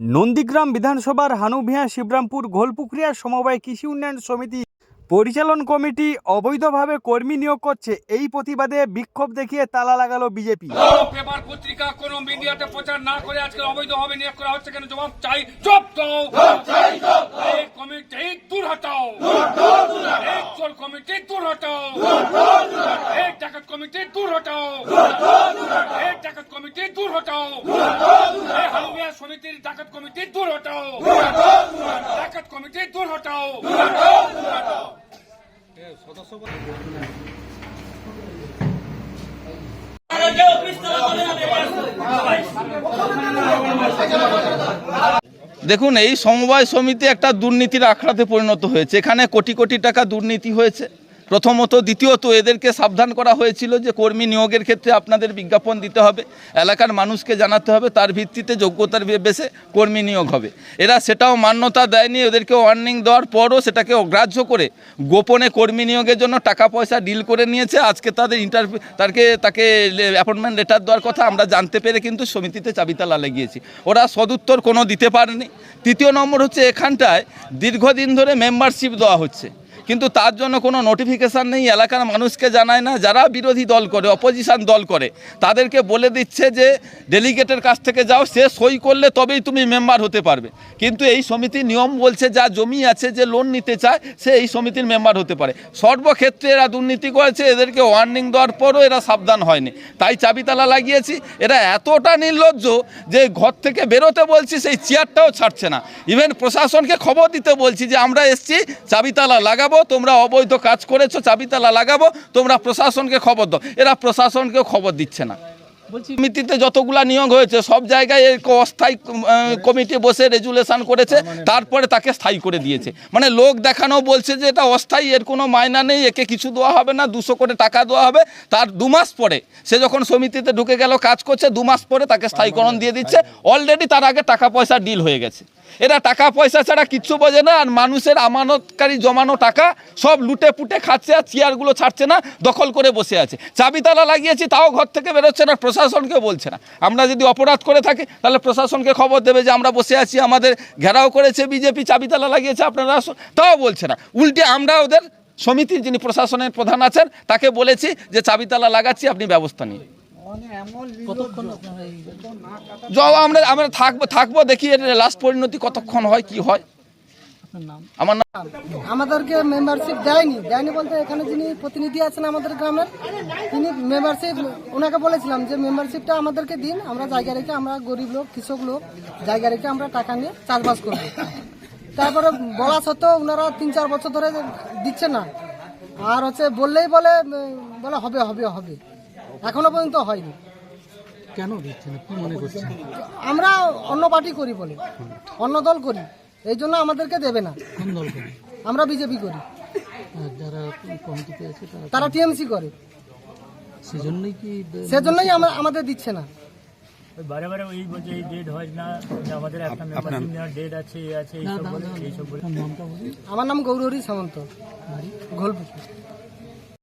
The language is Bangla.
নন্দীগ্রাম বিধানসভার হানুভিয়া শিবরামপুর ঘোলপুকুরিয়া সমবায় কৃষি উন্নয়ন সমিতি পরিচালন কমিটি অবৈধভাবে কর্মী নিয়োগ করছে। এই প্রতিবাদে বিক্ষোভ দেখিয়ে তালা লাগালো বিজেপি। পেপার পত্রিকা কোনো মিডিয়াতে প্রচার না করে আজকে অবৈধভাবে নিয়োগ করা হচ্ছে কেন? জবাব চাই জব দাও। এই কমিটি দূর হটাও। এই চোর কমিটি দূর হটাও। এই ডাকাত কমিটি দূর হটাও। কমিটি দূর হটাও। এই হালুমিয়া সমিতির ডাকাত কমিটি দূর হটাও। ডাকাত কমিটি দূর হটাও। দেখুন এই সমবায় সমিতি একটা দুর্নীতির আখড়াতে পরিণত হয়েছে। এখানে কোটি কোটি টাকা দুর্নীতি হয়েছে। প্রথমত, দ্বিতীয়ত, এদেরকে সাবধান করা হয়েছিল যে কর্মী নিয়োগের ক্ষেত্রে আপনাদের বিজ্ঞাপন দিতে হবে, এলাকার মানুষকে জানাতে হবে, তার ভিত্তিতে যোগ্যতার বেসে কর্মী নিয়োগ হবে। এরা সেটাও মান্যতা দেয়নি, এদেরকে ওয়ার্নিং দেওয়ার পরও সেটাকে অগ্রাহ্য করে গোপনে কর্মী নিয়োগের জন্য টাকা পয়সা ডিল করে নিয়েছে। আজকে তাদের ইন্টারভিউ তাকে তাকে অ্যাপয়েন্টমেন্ট লেটার দেওয়ার কথা আমরা জানতে পেরে কিন্তু সমিতিতে চাবিতালা লাগিয়েছি। ওরা সদুত্তর কোনো দিতে পারেনি। তৃতীয় নম্বর হচ্ছে, এখানটায় দীর্ঘদিন ধরে মেম্বারশিপ দেওয়া হচ্ছে। কিন্তু তার জন্য কোনো নোটিফিকেশান নেই, এলাকার মানুষকে জানায় না, যারা বিরোধী দল করে অপোজিশান দল করে। তাদেরকে বলে দিচ্ছে যে ডেলিগেটের কাছ থেকে যাও, সে সই করলে তবেই তুমি মেম্বার হতে পারবে। কিন্তু এই সমিতির নিয়ম বলছে, যা জমি আছে, যে লোন নিতে চায়, সে এই সমিতির মেম্বার হতে পারে। সর্বক্ষেত্রে এরা দুর্নীতি করেছে, এদেরকে ওয়ার্নিং দেওয়ার পরও এরা সাবধান হয়নি। তাই চাবিতালা লাগিয়েছি। এরা এতটা নির্লজ্জ যে ঘর থেকে বেরোতে বলছি, সেই চেয়ারটাও ছাড়ছে না। ইভেন প্রশাসনকে খবর দিতে বলছি যে, আমরা এসছি, চাবিতালা লাগাবো তোমরা অবৈধ কাজ করেছ চাবিতালা লাগাবো তোমরা প্রশাসনকে খবর দাও। এরা প্রশাসনকেও খবর দিচ্ছে না। সমিতিতে যতগুলা নিয়োগ হয়েছে সব জায়গায় অস্থায়ী কমিটি বসে রেজুলেশন করেছে তারপরে তাকে স্থায়ী করে দিয়েছে। মানে লোক দেখানো বলছে যে এটা অস্থায়ী এর কোনো মায়না নেই একে কিছু দেওয়া হবে না দুশো করে টাকা দেওয়া হবে। তার দু মাস পরে সে যখন সমিতিতে ঢুকে গেল কাজ করছে দু মাস পরে তাকে স্থায়ীকরণ দিয়ে দিচ্ছে। অলরেডি তার আগে টাকা পয়সা ডিল হয়ে গেছে। এরা টাকা পয়সা ছাড়া কিচ্ছু বোঝে না, আর মানুষের আমানতকারী জমানো টাকা সব লুটে পুটে খাচ্ছে আর চেয়ারগুলো ছাড়ছে না, দখল করে বসে আছে। চাবিতালা লাগিয়েছি, তাও ঘর থেকে বেরোচ্ছে না প্রশাসনকে বলছে না। আমরা যদি অপরাধ করে থাকি, তাহলে প্রশাসনকে খবর দেবে যে আমরা বসে আছি, আমাদের ঘেরাও করেছে বিজেপি, চাবিতালা লাগিয়েছে, আপনারা আসুন। তাও বলছে না। উল্টে আমরা ওদের সমিতির যিনি প্রশাসনের প্রধান আছেন, তাকে বলেছি যে চাবিতালা লাগাচ্ছি, আপনি ব্যবস্থা নিন। জব আমরা আমরা থাকব থাকব দেখি লাস্ট পরিণতি কতক্ষণ হয় কি হয়। আমার নাম আমাদেরকে মেম্বারশিপ দেয়নি। দেয়নি বলতে এখানে যিনি প্রতিনিধি আছেন আমাদের গ্রামের তিনি মেম্বারশিপ ওনাকে বলেছিলাম যে মেম্বারশিপটা আমাদেরকে দিন আমরা জায়গা রেখে আমরা গরিব লোক কৃষক লোক জায়গা রেখে আমরা টাকা নিয়ে চাষবাস করব। তারপরে বলা সত্ত্বেও ওনারা তিন চার বছর ধরে দিচ্ছে না। আর হচ্ছে বললেই বলে বলে হবে হবে হবে। এখনও পর্যন্ত হয়নি। কেন দিচ্ছেন? কি মনে করছেন? আমরা অন্য পার্টি করি বলে অন্য দল করি এই জন্য আমাদেরকে দেবে না। কোন দল করে? আমরা বিজেপি করি। আর যারা কমিটিতে আছে তারা তারা টিএমসি করে। সেজন্যই কি সেজন্যই আমা- আমাদের দিচ্ছে না। ওই বারে বারে ওই বলছে এই ডেট হয় না যে আমাদের একটা নেওয়ার ডেট আছে এই আছে এইসব বলে এইসব বলে। আপনার নামটা বলুন। আমার নাম গৌরহরি সামন্ত। বাড়ি? ঘোলপুকুর